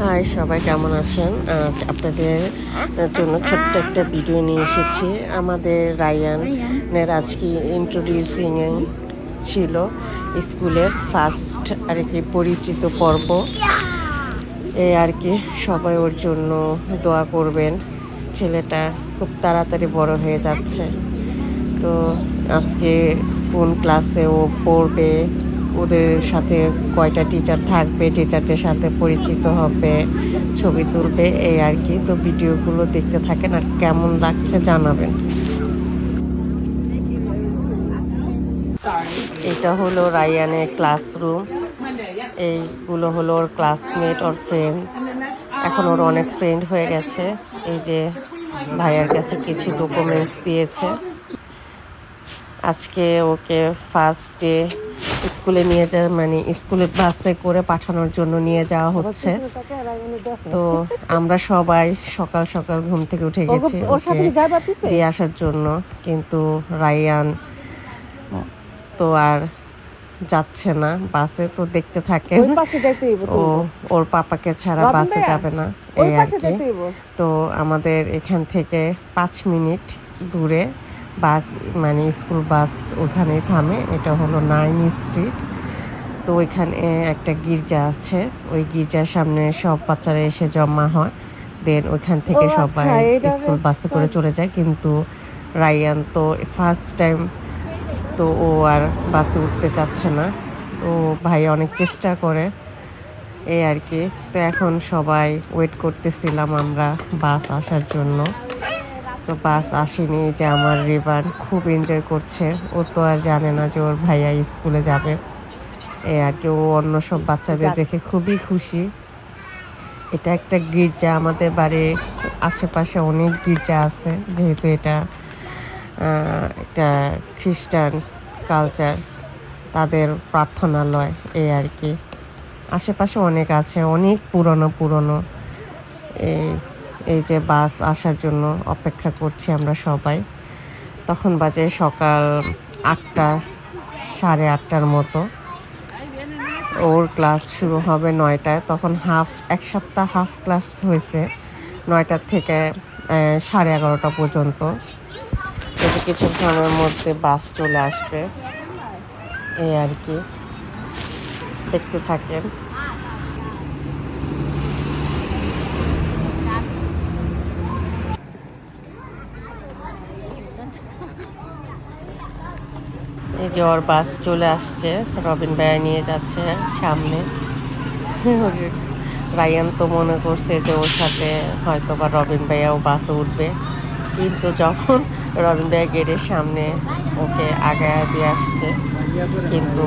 High, সবাই কেমন আছেন? আপনাদের জন্য ছোট্ট একটা ভিডিও নিয়ে এসেছি। আমাদের রায়ানের আজকে ইন্ট্রোডিউসিং ছিল স্কুলের ফার্স্ট আর কি পরিচিত পর্ব। এই আর কি সবাই ওর জন্য দোয়া করবেন। ছেলেটা খুব তাড়াতাড়ি বড় হয়ে যাচ্ছে। তো আজকে কোন ক্লাসে ও পড়বে? ওদের সাথে কয়টা টিচার থাকবে টিচারদের সাথে পরিচিত হবে, ছবি তুলবে, এই আর কি। তো ভিডিওগুলো দেখতে থাকেন আর কেমন লাগছে জানাবেন। এটা হলো রায়ানের ক্লাসরুম এইগুলো হলো ওর ক্লাসমেট ওর ফ্রেন্ড এখন ওর অনেক ফ্রেন্ড হয়ে গেছে। এই যে ভাইয়ার কাছে কিছু ডকুমেন্টস দিয়েছে। আজকে ওকে ফার্স্ট ডে স্কুলে নিয়ে যা মানে স্কুলের বাসে করে পাঠানোর জন্য নিয়ে যাওয়া হচ্ছে। তো আমরা সবাই সকাল সকাল ঘুম থেকে উঠে গেছি দিয়ে আসার জন্য কিন্তু রায়ান তো আর যাচ্ছে না বাসে তো দেখতে থাকে। ও ওর পাপাকে ছাড়া বাসে যাবে না। এই আর কি। তো আমাদের এখান থেকে পাঁচ মিনিট দূরে বাস মানে স্কুল বাস ওখানে থামে এটা হলো নাইন স্ট্রিট। তো ওইখানে একটা গির্জা আছে ওই গির্জার সামনে সব বাচ্চারা এসে জমা হয়। দেন ওইখান থেকে আচ্ছা, সবাই স্কুল বাসে করে চলে যায়। কিন্তু রায়ান তো ফার্স্ট টাইম তো ও আর বাসে উঠতে চাচ্ছে না। তো ভাই অনেক চেষ্টা করে এই আর কি। তো এখন সবাই ওয়েট করতেছিলাম আমরা বাস আসার জন্য। তো বাস আসেনি যে আমার রিবান খুব এনজয় করছে। ও তো আর জানে না যে ওর ভাইয়া স্কুলে যাবে। এই আর কি ও অন্য সব বাচ্চাদের দেখে খুবই খুশি। এটা একটা গির্জা। আমাদের বাড়ির আশেপাশে অনেক গির্জা আছে। যেহেতু এটা একটা খ্রিস্টান কালচার তাদের প্রার্থনালয় এই আর কি। আশেপাশে অনেক আছে অনেক পুরনো পুরনো। এই এই যে বাস আসার জন্য অপেক্ষা করছি আমরা সবাই। তখন বাজে সকাল আটটা, সাড়ে আটটার মতো। ওর ক্লাস শুরু হবে নয়টায়। তখন হাফ, এক সপ্তাহ হাফ ক্লাস হয়েছে নয়টার থেকে সাড়ে এগারোটা পর্যন্ত। যদি কিছুক্ষণের মধ্যে বাস চলে আসবে। এই আর কি। দেখতে থাকেন। এই যে ওর বাস চলে আসছে। রবিন ভাইয়া নিয়ে যাচ্ছে সামনে। রায়ান তো মনে করছে যে ওর সাথে হয়তো বা রবিন ভাইয়াও বাসে উঠবে। কিন্তু যখন রবিন ভাইয়া গেটের সামনে ওকে আগায় দিয়ে আসছে, কিন্তু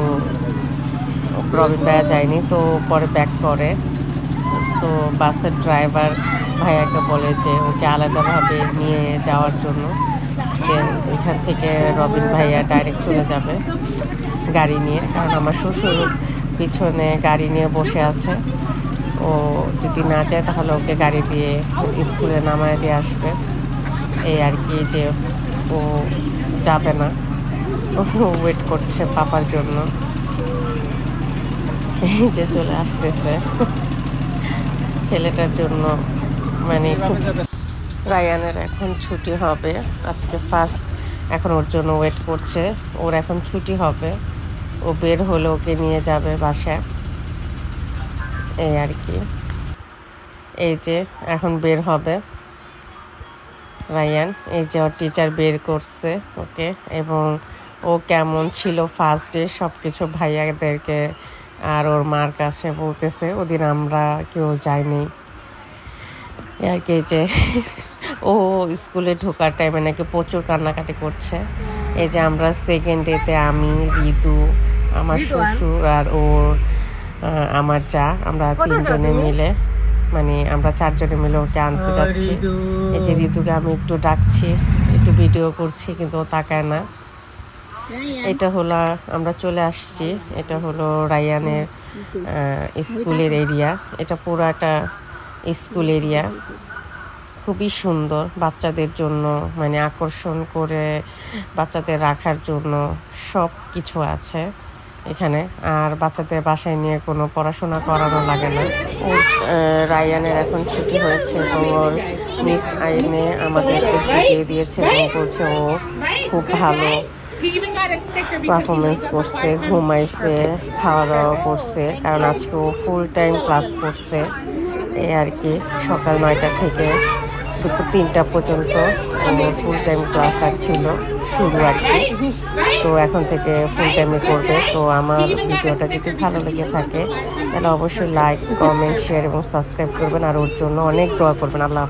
রবিন ভাইয়া যায়নি, তো পরে ব্যাক করে। তো বাসের ড্রাইভার ভাইয়াকে বলে যে ওকে আলাদাভাবে নিয়ে যাওয়ার জন্য। এখান থেকে রবিন ভাইয়া ডাইরেক্ট চলে যাবে গাড়ি নিয়ে, কারণ আমার শ্বশুর পিছনে গাড়ি নিয়ে বসে আছে। ও যদি না যায় তাহলে ওকে গাড়ি দিয়ে স্কুলে নামায় দিয়ে আসবে। এই আর কি যে ও যাবে না। ও ওয়েট করছে পাপার জন্য। এই যে চলে আসতেছে। ছেলেটার জন্য মানে খুব রায়ানের এখন ছুটি হবে। আজকে ফার্স্ট এখন ওর জন্য ওয়েট করছে। ওর এখন ছুটি হবে। ও বের হলে ওকে নিয়ে যাবে বাসায়। এই আর কি। এই যে, এখন বের হবে রায়ান। এই যে ওর টিচার বের করছে ওকে। এবং ও কেমন ছিল ফার্স্ট ডে সব কিছু ভাইয়াদেরকে আর ওর মার কাছে বলতেছে। ওদিন আমরা কেউ যাইনি। আর কি যে। ও স্কুলে ঢোকার টাইমে নাকি প্রচুর কান্নাকাটি করছে। এই যে আমরা সেকেন্ড ডেতে আমি ঋতু আমার শ্বশুর আর ওর আমার যা আমরা তিনজনে মিলে মানে আমরা চারজনে মিলে ওকে আনতে যাচ্ছি। এই যে ঋতুকে আমি একটু ডাকছি একটু ভিডিও করছি কিন্তু ও তাকায় না। এটা হলো আমরা চলে আসছি এটা হলো রায়ানের স্কুলের এরিয়া এটা পুরাটা স্কুল এরিয়া খুবই সুন্দর বাচ্চাদের জন্য মানে আকর্ষণ করে বাচ্চাদের রাখার জন্য সব কিছু আছে এখানে। আর বাচ্চাদের বাসায় নিয়ে কোনো পড়াশোনা করানো লাগে না। রায়ানের এখন ছুটি হয়েছে ওর মিস আইনে আমাদেরকে বুঝিয়ে দিয়েছে এবং বলছে ও খুব ভালো পারফরমেন্স করছে, ঘুমাইছে খাওয়া দাওয়া করছে, কারণ আজকে ও ফুল টাইম ক্লাস করছে। এই আর কি, সকাল নয়টা থেকে দুপুর তিনটা পর্যন্ত ফুল টাইম ক্লাস আর ছিল শুরু আর কি। তো এখন থেকে ফুল টাইমে করবে। তো আমার ভিডিওটা যদি ভালো লেগে থাকে, তাহলে অবশ্যই লাইক কমেন্ট শেয়ার এবং সাবস্ক্রাইব করবেন। আর ওর জন্য অনেক দোয়া করবেন। আল্লাহ।